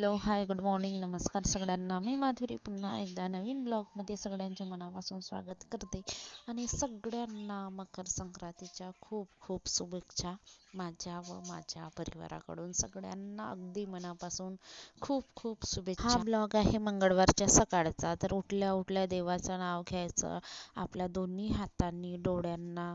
Hello hi good morning नमस्कार सगळ्यांना. मी माधुरी पुन्हा एकदा नवीन ब्लॉगमध्ये सगळ्यांच्या मनापासून स्वागत करते. आणि सगळ्यांना मकर संक्रांतीच्या खूप खूप शुभेच्छा माझ्या व माझ्या परिवाराकडून. सगळ्यांना अगदी मनापासून खूप खूप शुभेच्छा. हा ब्लॉग आहे मंगळवारच्या सकाळचा. तर उठल्या उठल्या देवाचं नाव घ्यायचं. आपल्या दोन्ही हातांनी डोळ्यांना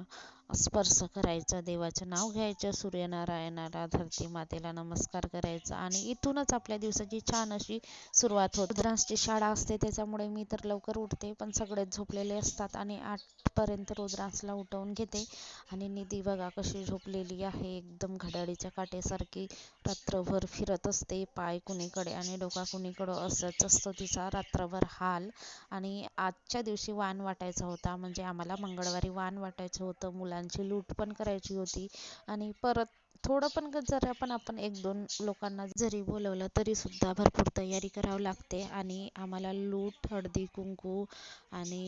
स्पर्श करायचा देवाचं नाव घ्यायचं सूर्यनारायणाला धरती मातेला नमस्कार करायचा आणि इथूनच आपल्या दिवसाची छान अशी सुरुवात होत. रुद्रांसची शाळा असते त्याच्यामुळे मी तर लवकर उठते पण सगळेच झोपलेले असतात आणि आठपर्यंत रुद्रांसला उठवून घेते. आणि निधी बघा कशी झोपलेली आहे एकदम घड्याळीच्या काटेसारखी रात्रभर फिरत असते पाय कुणीकडे आणि डोका कुणीकडं असंच असतो तिचा रात्रभर हाल. आणि आजच्या दिवशी वाण वाटायचा होता म्हणजे आम्हाला मंगळवारी वाण वाटायचं होतं मुला मुलांची लूट पण करायची होती. आणि परत थोडं पण जर आपण आपण एक दोन लोकांना जरी बोलवलं तरी सुद्धा भरपूर तयारी करावी लागते. आणि आम्हाला लूट हळदी कुंकू आणि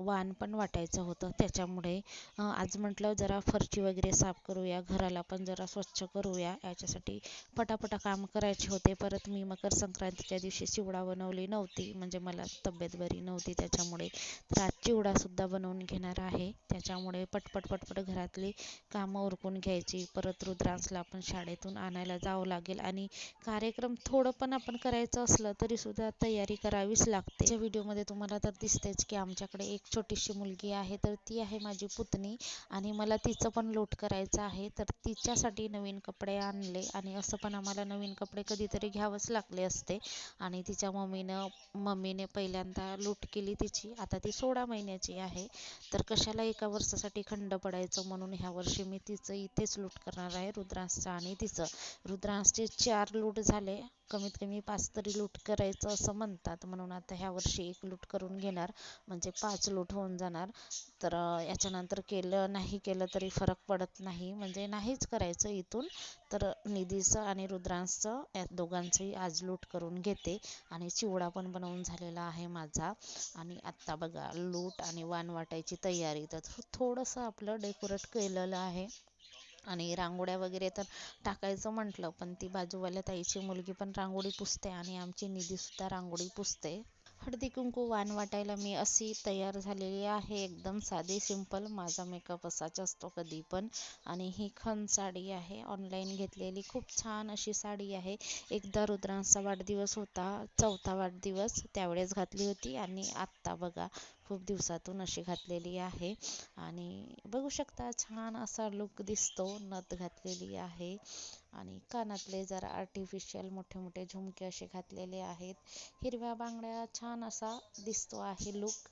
वाण पण वाटायचं होतं. त्याच्यामुळे आज म्हटलं जरा फरची वगैरे साफ करूया घराला पण जरा स्वच्छ करूया. याच्यासाठी पटापटा काम करायचे होते. परत मी मकर संक्रांतीच्या दिवशी चिवडा बनवली नव्हती. म्हणजे मला तब्येत बरी नव्हती त्याच्यामुळे. तर आज चिवडासुद्धा बनवून घेणार आहे. त्याच्यामुळे पटपट पटपट घरातली कामं उरकून घ्यायची. परत रुद्रांसला पण शाळेतून आणायला जावं लागेल. आणि कार्यक्रम थोडं पण आपण करायचं असलं तरीसुद्धा तयारी करावीच लागते. या व्हिडिओमध्ये तुम्हाला तर दिसतेच की आमच्याकडे एक छोटीशी मुलगी आहे तर ती आहे माझी पुतणी आणि मला तिचं पण लोट करायचं आहे. तर तिच्यासाठी नवीन कपडे आणले आणि असं पण आम्हाला नवीन कपडे कधीतरी घ्यावंच लागले असते. आणि तिच्या मम्मीनं मम्मीने पहिल्यांदा लूट केली तिची. आता ती सोळा महिन्याची आहे. तर कशाला एका वर्षासाठी खंड पडायचं म्हणून ह्या वर्षी मी तिचं इथेच लूट करणार आहे रुद्रांसचं आणि तिचं. रुद्रांसचे चार लूट झाले. कमीत कमी पाच तरी लूट करायचं असं म्हणतात. म्हणून आता ह्या वर्षी एक लूट करून घेणार. म्हणजे पाच लूट लूट होऊन जाणार. तर याच्यानंतर केलं नाही केलं तरी फरक पडत नाही. म्हणजे नाहीच करायचं इथून. तर निधीचं आणि रुद्रांचं या दोघांचंही आज लूट करून घेते. आणि चिवडा पण बनवून झालेला आहे माझा. आणि आत्ता बघा लूट आणि वाण वाटायची तयारी. तर थोडंसं आपलं डेकोरेट केलेलं आहे. आणि रांगोळ्या वगैरे तर टाकायचं म्हटलं पण ती बाजूवाल्या ताईची मुलगी पण रांगोळी पुसते आणि आमची निधीसुद्धा रांगोळी पुसते. हळदी कुंकू वाण वाटायला मी अशी तयार झालेली आहे. एकदम साधी सिंपल माझा मेकअप असाच असतो कधी पण. आणि ही खन साडी आहे. ऑनलाईन घेतलेली खूप छान अशी साडी आहे. एकदा रुद्रांचा वाढदिवस होता चौथा वाढदिवस त्यावेळेस घातली होती. आणि आत्ता बघा खूप दिवसातून अशी घातलेली आहे. आणि बघू शकता छान असा लुक दिसतो. नथ घातलेली आहे. आणि कानातले जरा आर्टिफिशियल मोठे मोठे झुमके असे घातलेले आहेत. हिरव्या बांगड्या छान असा दिसतो आहे लुक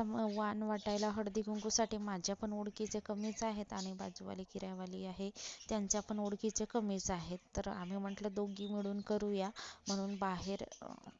वाण वाटायला हळदी कुंकूसाठी माझ्या पण ओळखीचे कमीच आहेत. आणि बाजूवाली किरायवाली आहे त्यांच्या पण ओळखीचे कमीच आहेत. तर आम्ही म्हटलं दोघी मिळून करूया. म्हणून बाहेर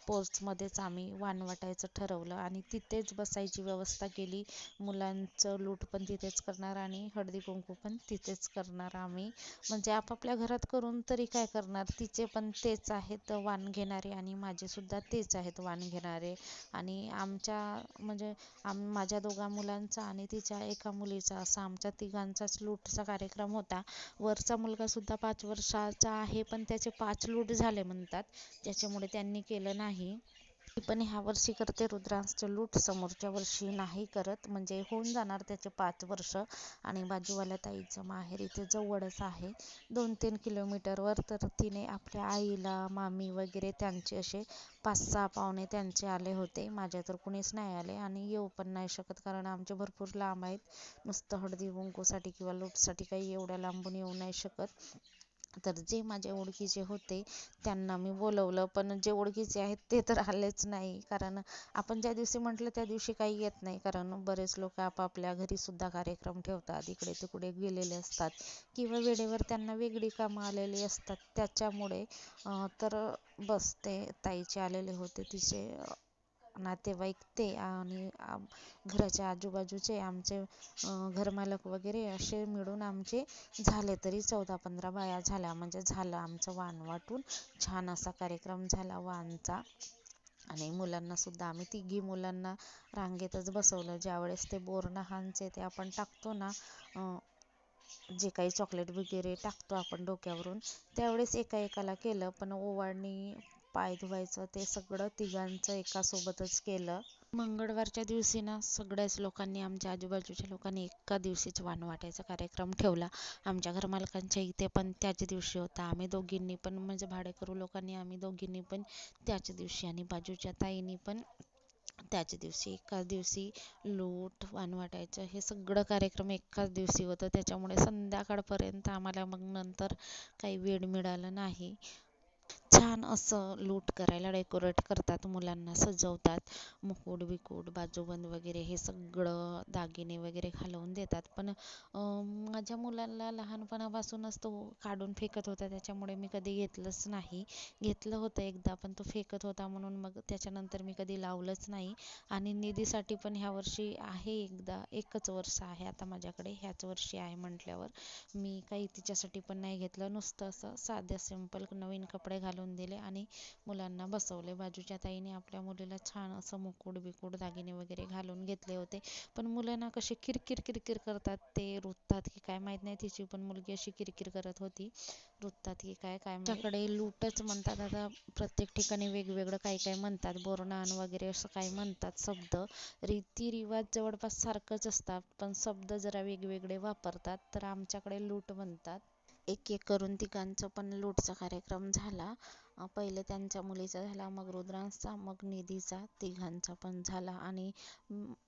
पोस्टमध्येच आम्ही वाण वाटायचं ठरवलं. आणि तिथेच बसायची व्यवस्था केली. मुलांचं लूट पण तिथेच करणार आणि हळदी कुंकू पण तिथेच करणार आम्ही. म्हणजे आपापल्या घरात करून तरी काय करणार? तिचे पण तेच आहेत वाण घेणारे आणि माझे सुद्धा तेच आहेत वाण घेणारे. आणि आमच्या म्हणजे आम माझ्या दोघा मुलांचा आणि तिच्या एका मुलीचा असा आमच्या तिघांचाच लूटचा कार्यक्रम होता. वरचा मुलगासुद्धा पाच वर्षाचा आहे पण त्याचे पाच लूट झाले म्हणतात. त्याच्यामुळे त्यांनी केलं नाही. पण ह्या वर्षी करते रुद्रांसचं लूट. समोरच्या वर्षी नाही करत. म्हणजे होऊन जाणार त्याचे पाच वर्ष. आणि बाजूवाल्या ताईचं माहेर इथे जवळच आहे. दोन तीन किलोमीटरवर तर तिने आपल्या आईला मामी वगैरे त्यांचे असे पाच सहा पाहुणे त्यांचे आले होते. माझ्या तर कुणीच नाही आले आणि येऊ पण नाही शकत कारण आमचे भरपूर लांब आहेत. नुसतं हळदी कुंकूसाठी किंवा लूटसाठी काही एवढ्या लांबून येऊ नाही शकत. तर जे माझ्या ओळखीचे होते त्यांना मी बोलवलं. पण जे ओळखीचे आहेत ते तर आलेच नाही. कारण आपण ज्या दिवशी म्हटलं त्या दिवशी काही येत नाही. कारण बरेच लोक आपापल्या घरीसुद्धा कार्यक्रम ठेवतात. इकडे तिकडे गेलेले असतात. किंवा वेळेवर त्यांना वेगळी कामं आलेली असतात. त्याच्यामुळे तर बस ते ताईचे आलेले होते. तिचे नातेवाईक ते आणि घराच्या आजूबाजूचे आमचे घरमालक वगैरे असे मिळून आमचे झाले तरी चौदा पंधरा बाया झाल्या. म्हणजे झालं आमचं वाण वाटून छान असा कार्यक्रम झाला वाणचा आणि मुलांना सुद्धा आम्ही तिघी मुलांना रांगेतच बसवलं. ज्यावेळेस ते बोरनहानचे ते आपण टाकतो ना जे काही चॉकलेट वगैरे टाकतो आपण डोक्यावरून त्यावेळेस एका एकाला केलं. पण ओवाळणी पाय धुवायचं ते सगळं तिघांचं एकासोबतच केलं. मंगळवारच्या दिवशी ना सगळ्याच लोकांनी आमच्या आजूबाजूच्या लोकांनी एका दिवशीच वाण वाटायचा कार्यक्रम ठेवला. आमच्या घरमालकांच्या इथे पण त्याच दिवशी होता. आम्ही दोघींनी पण म्हणजे भाडेकरू लोकांनी आम्ही दोघींनी पण त्याच दिवशी आणि बाजूच्या ताईंनी पण त्याच दिवशी एकाच दिवशी लूट वाण वाटायचं हे सगळं कार्यक्रम एकाच दिवशी होतं. त्याच्यामुळे संध्याकाळपर्यंत आम्हाला मग नंतर काही वेळ मिळाला नाही. छान असं लूट करायला डेकोरेट करतात मुलांना सजवतात. मुकुट बिकुट बाजूबंद वगैरे हे सगळं दागिने वगैरे घालवून देतात. पण माझ्या मुलाला लहानपणापासूनच तो काढून फेकत होता. त्याच्यामुळे मी कधी घेतलंच नाही. घेतलं होतं एकदा पण तो फेकत होता म्हणून मग त्याच्यानंतर मी कधी लावलंच नाही. आणि निधीसाठी पण ह्या वर्षी आहे एकदा एकच वर्ष आहे आता माझ्याकडे. ह्याच वर्षी आहे म्हटल्यावर. मी काही तिच्यासाठी पण नाही घेतलं. नुसतं असं साध्या सिंपल नवीन कपडे घालून दिले आणि मुलांना बसवले. बाजूच्या ताईने आपल्या मुलीला छान असं मुकुट बिकुट दागिने वगैरे घालून घेतले होते. पण मुलं कसे किरकिर किरकिर करतात ते रुततात की काय माहीत नाही. तिची पण मुलगी अशी किरकिर करत होती. रुततात की काय काय आमच्याकडे लूटच म्हणतात. आता प्रत्येक ठिकाणी वेगवेगळं काही काय म्हणतात. बोरणान वगैरे असं काय म्हणतात शब्द. रीतिरिवाज जवळपास सारखंच असतात. पण शब्द जरा वेगवेगळे वापरतात. तर आमच्याकडे लूट म्हणतात. एक एक करून तिघांचं पण लूटचा कार्यक्रम झाला. पहिले त्यांच्या मुलीचा झाला मग रुद्रांचा मग निधीचा तिघांचा पण झाला. आणि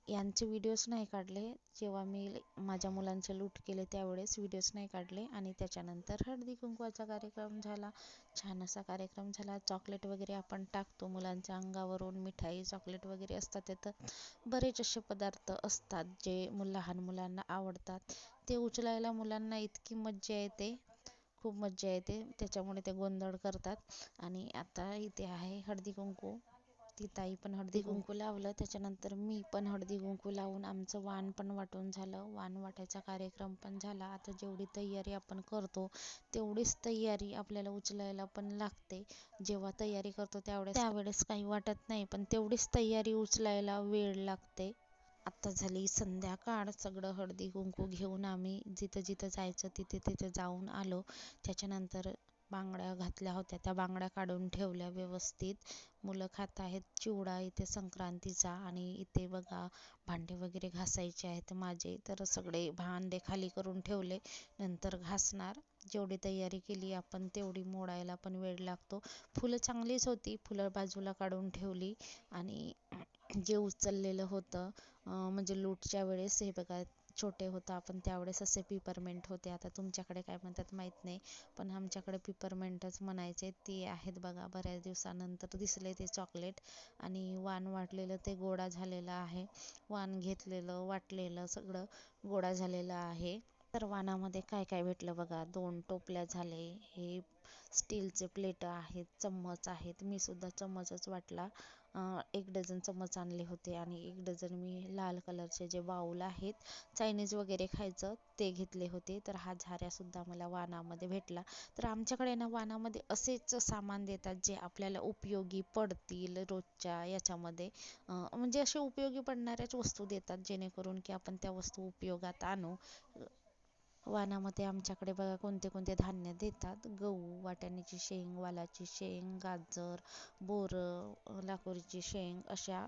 यांचे व्हिडिओज नाही काढले. जेव्हा मी माझ्या मुलांचे लूट केले त्यावेळेस व्हिडिओज नाही काढले. आणि त्याच्यानंतर हळदी कुंकवाचा कार्यक्रम झाला. छान असा कार्यक्रम झाला. चॉकलेट वगैरे आपण टाकतो मुलांच्या अंगावरून. मिठाई चॉकलेट वगैरे असतात त्यात बरेच असे पदार्थ असतात जे लहान मुलांना आवडतात. ते उचलायला मुलांना इतकी मज्जा येते. खूप मज्जा येते. त्याच्यामुळे ते गोंधळ करतात. आणि आता इथे आहे हळदी कुंकू. ती ताई पण हळदी कुंकू लावलं. त्याच्यानंतर मी पण हळदी कुंकू लावून आमचं वाण पण वाटून झालं. वाण वाटायचा कार्यक्रम पण झाला. आता जेवढी तयारी आपण करतो तेवढीच तयारी आपल्याला उचलायला पण लागते. जेव्हा तयारी करतो त्यावेळेस त्यावेळेस काही वाटत नाही पण तेवढीच तयारी उचलायला वेळ लागते. आता झाली संध्याकाळ सगळं हळदी कुंकू घेऊन आम्ही जिथं जिथं जायचं तिथे तिथे जाऊन आलो. त्याच्यानंतर बांगड्या घातल्या होत्या. त्या बांगड्या काढून ठेवल्या व्यवस्थित. मुलं खात आहेत चिवडा इथे संक्रांतीचा आणि इथे बघा भांडे वगैरे घासायचे आहेत. माझे तर सगळे भांडे खाली करून ठेवले. नंतर घासणार. जेवढी तयारी केली आपण तेवढी मोडायला पण वेळ लागतो. फुलं चांगलीच होती. फुलं बाजूला काढून ठेवली आणि जे उचललेलं होतं म्हणजे लूटच्या वेळेस हे बघा छोटे होतं आपण त्यावेळेस असे पिपरमेंट होते. आता तुमच्याकडे काय म्हणतात माहीत नाही पण आमच्याकडे पिपरमेंटच म्हणायचे ते आहेत बघा बऱ्याच दिवसानंतर दिसले ते चॉकलेट आणि वाण वाटलेलं ते गोडा झालेलं आहे. वाण घेतलेलं वाटलेलं सगळं गोडा झालेलं आहे. तर वाणामध्ये काय काय भेटलं बघा? दोन टोपल्या झाले. हे स्टीलचे प्लेट आहेत चम्मच आहेत. मी सुद्धा चम्मचच वाटला. एक डझन चम्मच आणले होते आणि एक डझन मी लाल कलरचे जे बाऊल आहेत चायनीज वगैरे खायचं ते घेतले होते. तर हा झाऱ्यासुद्धा मला वाणामध्ये भेटला. तर आमच्याकडे ना वाणामध्ये असेच सामान देतात जे आपल्याला उपयोगी पडतील रोजच्या याच्यामध्ये. म्हणजे असे उपयोगी पडणाऱ्याच वस्तू देतात जेणेकरून की आपण त्या वस्तू उपयोगात आणू. वाणामध्ये आमच्याकडे बघा कोणते कोणते धान्य देतात. गहू वाटाण्याची शेंग वालाची शेंग गाजर बोरं लाकोरीची शेंग अशा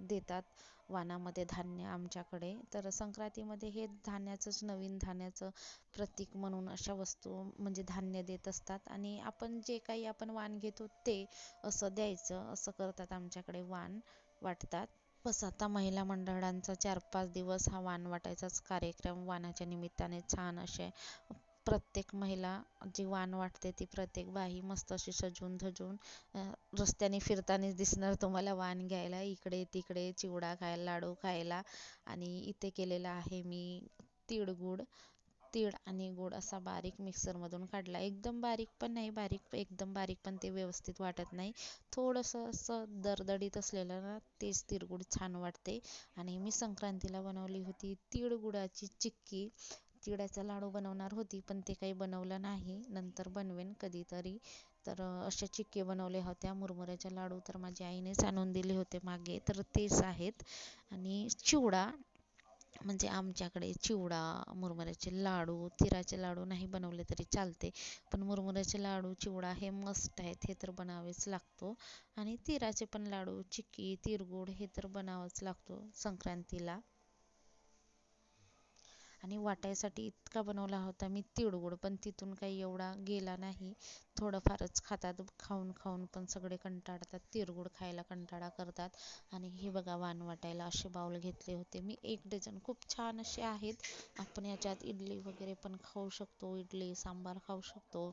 देतात वाणामध्ये धान्य आमच्याकडे. तर संक्रांतीमध्ये हे धान्याचंच नवीन धान्याचं प्रतीक म्हणून अशा वस्तू म्हणजे धान्य देत असतात. आणि आपण जे काही आपण वाण घेतो ते असं द्यायचं असं करतात आमच्याकडे वाण वाटतात. बस आता महिला मंडळांचा चार पाच दिवस हा वाण वाटायचाच कार्यक्रम. वाणाच्या निमित्ताने छान असे प्रत्येक महिला जी वाण वाटते ती प्रत्येक बाई मस्त अशी सजून धजून रस्त्याने फिरतानाच दिसणार तुम्हाला वाण घ्यायला. इकडे तिकडे चिवडा खायला लाडू खायला. आणि इथे केलेला आहे मी तिळगुळ. तीळ आणि गुड असा बारीक मिक्सरमधून काढला. एकदम बारीक पण नाही बारीक एकदम बारीक पण ते व्यवस्थित वाटत नाही. थोडंसं असं दरदडीत असलेलं ना तेच तिळगुळ छान वाटते. आणि मी संक्रांतीला बनवली होती तिळगुळाची चिक्की. तिळाचा लाडू बनवणार होती पण ते काही बनवलं नाही. नंतर बनवेन कधीतरी. तर अशा चिक्की बनवल्या होत्या. मुरमुऱ्याच्या लाडू तर माझ्या आईनेच आणून दिले होते मागे. तर तेच आहेत. आणि चिवडा म्हणजे आमच्याकडे चिवडा मुरमुऱ्याचे लाडू तिळाचे लाडू नाही बनवले तरी चालते. पण मुरमुऱ्याचे लाडू चिवडा हे मस्ट आहेत हे तर बनावेच लागतो. आणि तिळाचे पण लाडू चिक्की तिरगुड हे तर बनावंच लागतो संक्रांतीला. आणि वाटायसाठी इतका बनवला होता मी तिळगुळ पण तिथून काही एवढा गेला नाही. थोडंफारच खातात खाऊन खाऊन पण सगळे कंटाळतात तिळगुळ खायला कंटाळा करतात. आणि हे बघा वाण वाटायला असे बाऊल घेतले होते मी. एक डझन. खूप छान असे आहेत. आपण याच्यात इडली वगैरे पण खाऊ शकतो इडली सांबार खाऊ शकतो.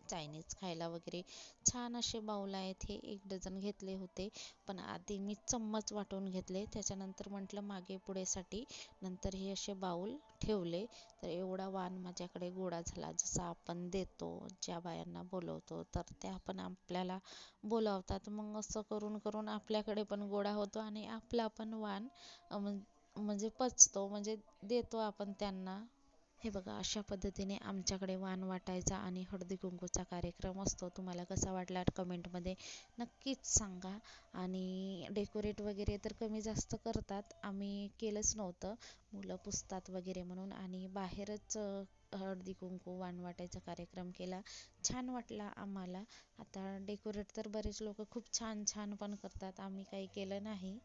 चायनीज खायला वगैरे छान असे बाऊल आहेत. हे एक डझन घेतले होते. पण आधी मी चम्मच वाटून घेतले. त्याच्यानंतर म्हटलं मागे पुढेसाठी नंतर हे असे बाऊल ठेवले. तर एवढा वाण माझ्याकडे गोळा झाला. जसा आपण देतो ज्या बायांना बोलवतो तर त्या पण आपल्याला बोलावतात. मग असं करून करून आपल्याकडे पण गोळा होतो आणि आपला पण वाण म्हणजे पचतो. म्हणजे देतो आपण त्यांना. हे बघा अशा पद्धतीने आमच्याकडे वाण वाटायचा आणि हळदी कुंकूचा कार्यक्रम असतो. तुम्हाला कसा वाटला कमेंटमध्ये नक्कीच सांगा. आणि डेकोरेट वगैरे तर कमी जास्त करतात. आम्ही केलंच नव्हतं. मुलं पुसतात वगैरे म्हणून आणि बाहेरच हळदी कुंकू वाण वाटायचा कार्यक्रम केला. छान वाटला आम्हाला. आता डेकोरेट तर बरेच लोक खूप छान छान पण करतात. आम्ही काही केलं नाही.